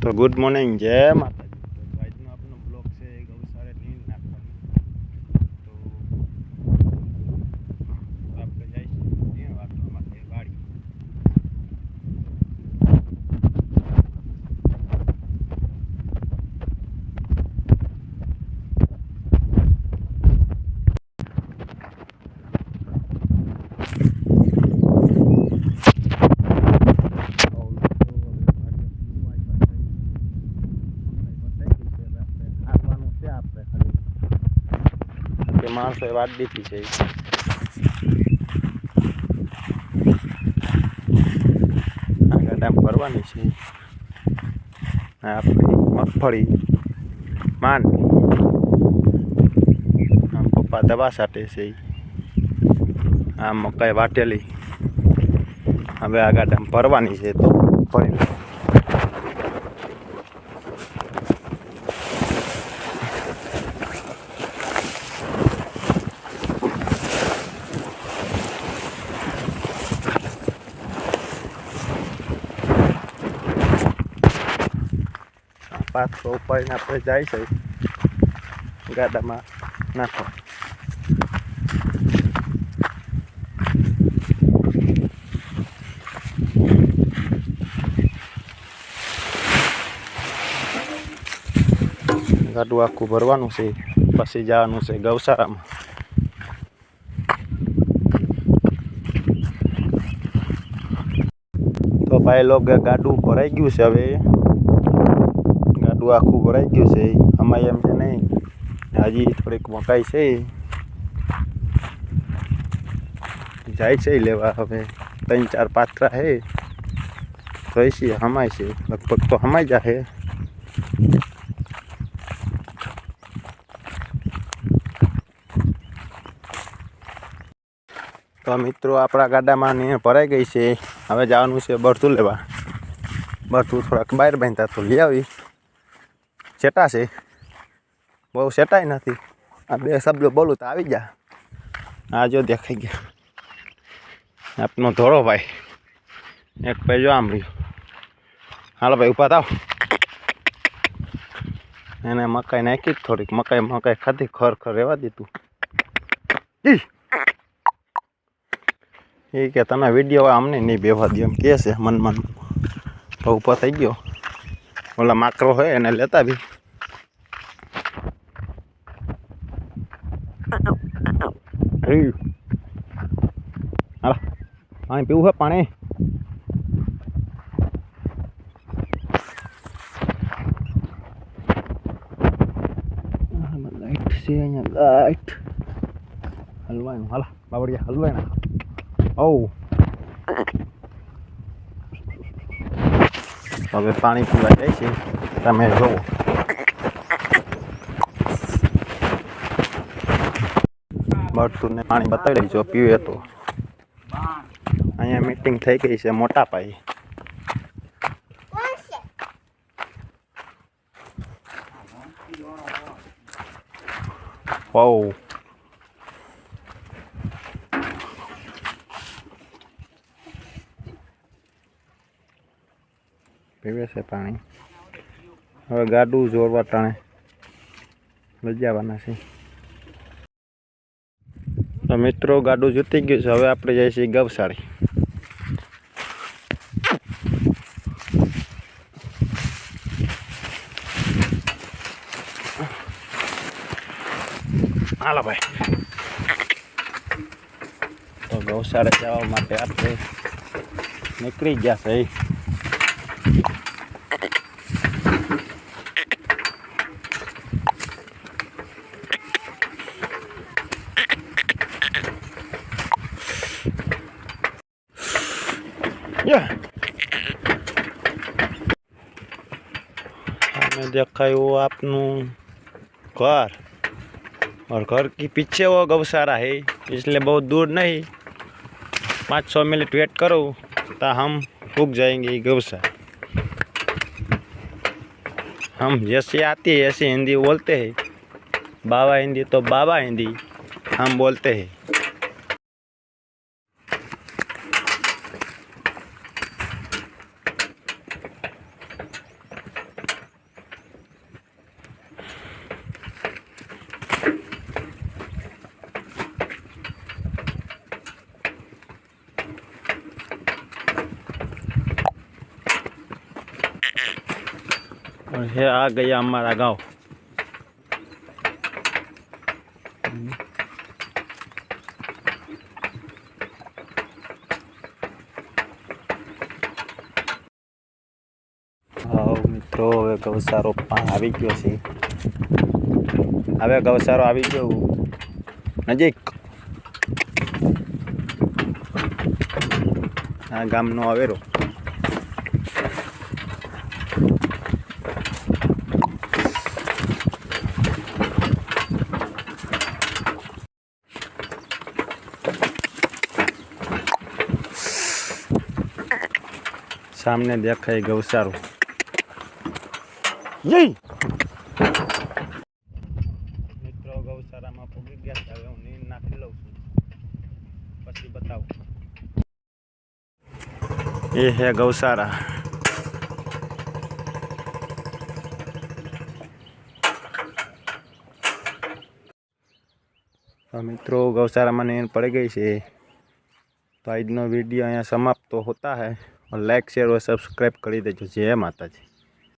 તો good morning જય માતાજી તો આજનો આપણો બ્લોગ છે ગૌશાળે નીંદ નાખવાની તો આપણે જઈશું નીણ વાટવા માટે વાડી માણસો એ વાત દીધી છે. આગળ ટાઈમ ભરવાની છે. આપણી મગફળી માન આમ પપ્પા દવા સાટે છે. આ મકાઈ વાટેલી. હવે આગળ ટાઈમ ભરવાની છે તો ભરી પાથરો ઉપાડીને આપણે જાય છે. ગાડામાં નાખો. ગાડું આખું ભરવાનું છે, પછી જવાનું છે ગૌશાળામાં. તો ભાઈ લોકો ગાડું ભરાઈ ગયું છે હવે. ગાડું આખું ભરાઈ ગયું છે. આમાં એમ છે નહીં હજી થોડીક મકાઈ છે. જાય છે લેવા હવે. ત્રણ ચાર પાત્રા છે જોઈ છીએ હમાય છે. લગભગ તો હમાઈ જાહે તો મિત્રો, આપણા ગાડામાં ને ભરાઈ ગઈ છે. હવે જવાનું છે બરતું લેવા. બરતું થોડાક બહાર બાંધતા તો લઈ આવી. સેટા છે? બહુ સેટાય નથી. આ બે શબ્દો બોલું તો આવી જા. આ જો દેખાઈ ગયા. આપનો ધોળો ભાઈ. એક ભાઈ જો આમ રહ્યો. હાલો ભાઈ ઊભા થાવ. એને મકાઈ નાખી થોડીક. મકાઈ મકાઈ ખાધી, ખર ખર રહેવા દીધું એ કે તમે વીડિયો અમને નહીં બેવા દો એમ કહે છે મન મન. તો થઈ ગયો. ઓલા માકરો હોય એને લેતા બી. હાલો. પાણી પીવું છે પાણી? લાઈટ છે અહીંયા, લાઈટ. હલવાનું હાલા બાબડિયા હલવાય ઓ હવે પાણી પીવા જાય છે. તમે જોવો બળતું ને પાણી બતાવી જો પીવે તો. અહીંયા મીટિંગ થઈ ગઈ છે મોટા પાયે. વાવ પીવે છે પાણી. હવે ગાડું જોરવા ટાણે. લજાવાના છે. તો મિત્રો, ગાડું જૂતી ગયું છે. હવે આપણે જઈએ છીએ ગૌશાળી. હાલો ભાઈ. તો ગૌશાળા જવા માટે આપણે નીકળી ગયા છે. देखा वो आपनु घर। और घर के पीछे वो गौशाला है, इसलिए बहुत दूर नहीं। पाँच सौ मिनट वेट करो तो हम रुक जाएँगे गौशाला। हम जैसे आती है, ऐसे हिंदी बोलते हैं। बाबा हिंदी तो बाबा हिंदी, हम बोलते हैं। હે આ ગયા અમારા ગાંવ. મિત્રો, હવે ગૌસારો પણ આવી ગયો છે. હવે ગૌસારો આવી ગયો. નજીક. આ ગામનો આવેરો સામને દેખાય ગૌસારો જય મિત્રો ગૌશાળામાં પૂગી ગયા છે હવે હું નીંદ નાખી લઉં છું પછી બતાવું એ હે ગૌશાળા તો મિત્રો ગૌશાળામાં નીંદ પડી ગઈ છે તો આજનો વીડિયો અહીંયા સમાપ્ત હોતા હૈ और લાઇક શેર હોય સબસ્ક્રાઈબ કરી દેજો. જય માતાજી.